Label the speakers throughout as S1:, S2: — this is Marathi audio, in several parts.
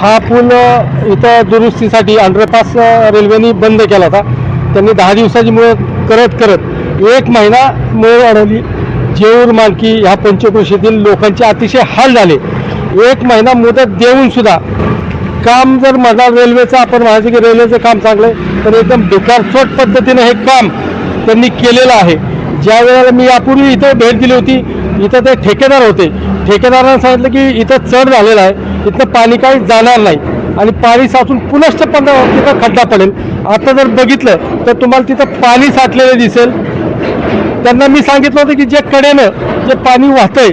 S1: हा पूल इथं दुरुस्तीसाठी अंडरपास रेल्वेने रेल्वेनी बंद केला होता. त्यांनी दहा दिवसाची मुदत करत करत एक महिना मुळे अडवली जेऊर मालकी ह्या पंचक्रोशीतील लोकांचे अतिशय हाल झाले. एक महिना मुदत देऊन सुद्धा काम जर म्हणाल रेल्वेचं आपण म्हणायचं की रेल्वेचं काम चांगलं आहे तर एकदम बेकारचोट पद्धतीनं हे काम त्यांनी केलेलं आहे. ज्या वेळेला मी यापूर्वी इथं भेट दिली होती इथं ते ठेकेदार होते. ठेकेदारांना सांगितलं की इथं चढ झालेला आहे. इथं पाणी काही जाणार नाही. आणि पाणी साचून पुनश्च पंधरा तिथं खड्डा पडेल. आता जर बघितलं तर तुम्हाला तिथं पाणी साठलेलं दिसेल. त्यांना मी सांगितलं होतं की जे कडेनं जे पाणी वाहतंय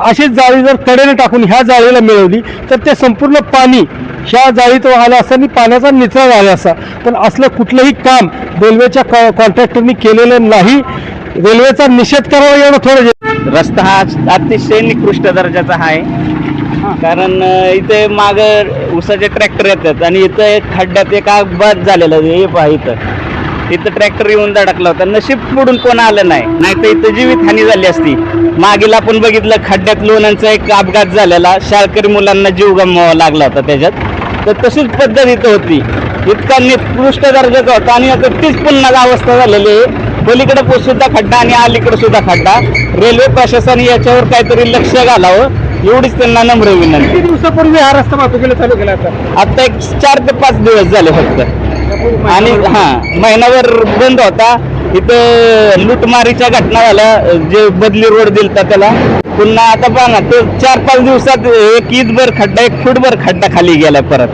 S1: अशीच जाळी जर कडेनं टाकून ह्या जाळीला मिळवली तर ते संपूर्ण पाणी ह्या जाळीत आलं आणि पाण्याचा निचरा झाला असता. पण असलं कुठलंही काम रेल्वेच्या कॉ कॉन्ट्रॅक्टरनी केलेलं नाही. रेल्वेचा निषेध करावा एवढं थोडं
S2: रस्ता हा अतिशय निकृष्ट दर्जाचा आहे. कारण इथे माग उसाचे ट्रॅक्टर येतात आणि इथं एक खड्ड्यात एक अपघात झालेला. हे पहा इथं. इथं ट्रॅक्टर येऊन धडकला होता. नशीब पुढून कोण आलं नाही. नाही तर इथं जीवित हानी झाली असती. मागील आपण बघितलं खड्ड्यात लोणांचा एक अपघात झालेला. शाळकरी मुलांना जीव गमवावा लागला होता त्याच्यात. तर तशीच पद्धत इथं होती. इतका निकृष्ट दर्जाचा होता आणि आता तीच पुन्हा अवस्था झालेली आहे. पलीकडे सुद्धा खड्डा आणि अलीकडे सुद्धा खड्डा. रेल्वे प्रशासन याच्यावर काहीतरी लक्ष घालावं एवढीच त्यांना नम्र विनंती.
S1: किती दिवसापूर्वी हा रस्ता वाहतुकीला चालू केला आता?
S2: आता एक चार ते पाच दिवस झाले फक्त. आणि हा महिनाभर बंद होता. इथं लुटमारीच्या घटना झाल्या जे बदली रोड दिलता त्याला. पुन्हा आता पहा ना तो चार पाच दिवसात एक ईदभर खड्डा एक फुटभर खड्डा खाली गेलाय परत.